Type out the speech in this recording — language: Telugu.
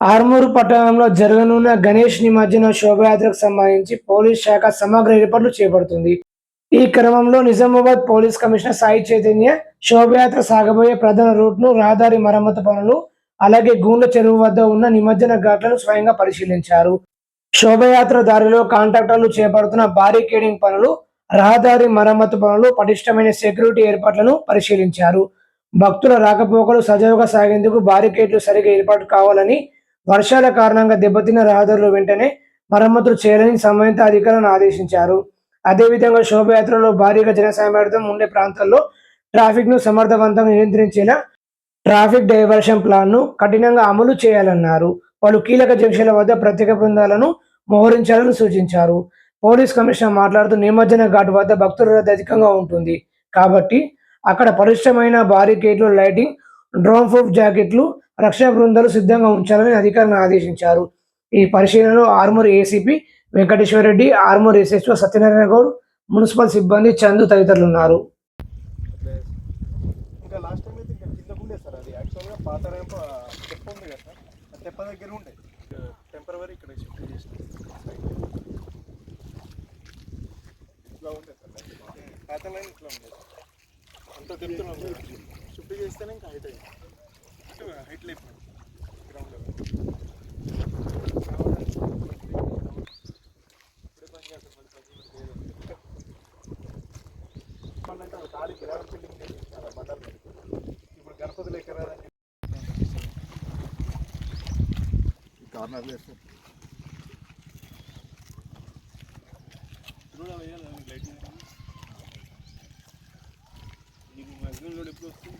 ఆర్మూరు పట్టణంలో జరగనున్న గణేష్ నిమజ్జన శోభయాత్రకు సంబంధించి పోలీస్ శాఖ సమగ్ర ఏర్పాట్లు చేపడుతుంది. ఈ క్రమంలో నిజామాబాద్ పోలీస్ కమిషనర్ సాయి చైతన్య శోభయాత్ర సాగబోయే ప్రధాన రూట్ను రహదారి మరమ్మతు పనులు అలాగే గూండ్ల చెరువు వద్ద ఉన్న నిమజ్జన ఘాట్లను స్వయంగా పరిశీలించారు. శోభయాత్ర దారిలో కాంట్రాక్టర్లు చేపడుతున్న బారికేడింగ్ పనులు రహదారి మరమ్మతు పనులు పటిష్టమైన సెక్యూరిటీ ఏర్పాట్లను పరిశీలించారు. భక్తుల రాకపోకలు సజావుగా సాగేందుకు బారికేడ్లు సరిగా ఏర్పాటు కావాలని వర్షాల కారణంగా దెబ్బతిన్న రహదారులు వెంటనే మరమ్మతులు చేయాలని సంబంధిత అధికారులను ఆదేశించారు. అదేవిధంగా శోభయాత్రలో భారీగా జనసామార్థం ఉండే ప్రాంతాల్లో ట్రాఫిక్ను సమర్థవంతంగా నియంత్రించేలా ట్రాఫిక్ డైవర్షన్ ప్లాన్ను కఠినంగా అమలు చేయాలన్నారు. పలు కీలక జంక్షన్ల వద్ద ప్రత్యేక బృందాలను మోహరించాలని సూచించారు. పోలీస్ కమిషనర్ మాట్లాడుతూ నిమజ్జన ఘాట్ వద్ద భక్తుల రద్దీ అధికంగా ఉంటుంది. కాబట్టి అక్కడ పరిష్టమైన బారికేడ్లు లైటింగ్ డ్రోన్ ప్రూఫ్ జాకెట్లు రక్షణ బృందాలు సిద్ధంగా ఉంచాలని అధికారులను ఆదేశించారు. ఈ పరిశీలనలో Armoor ACP Venkateswara Reddy Armoor SSO Satyanarayana Goud municipal సిబ్బంది చందు తదితరులు ఉన్నారు. ఇంకా లాస్ట్ టైం ఉండే సార్ యాక్చువల్గా దగ్గర ఇట్లా సార్. చెప్తున్నాం షిఫ్ట్ చేస్తేనే ఇంకా హైట్ అయింది హైట్ లేపు గ్రౌండ్ లెవెల్ ఇప్పుడే పని చేస్తాం మళ్ళీ పది మంది ఖాళీ గ్రామ బిల్డింగ్ చాలా మండలం ఇప్పుడు గణపతి లెక్క రాదని కార్నర్ లేదు కూడా వేయాలి లైటింగ్ నీకు మ్యాక్సిమం లోడ్ ఎప్పుడు వస్తుంది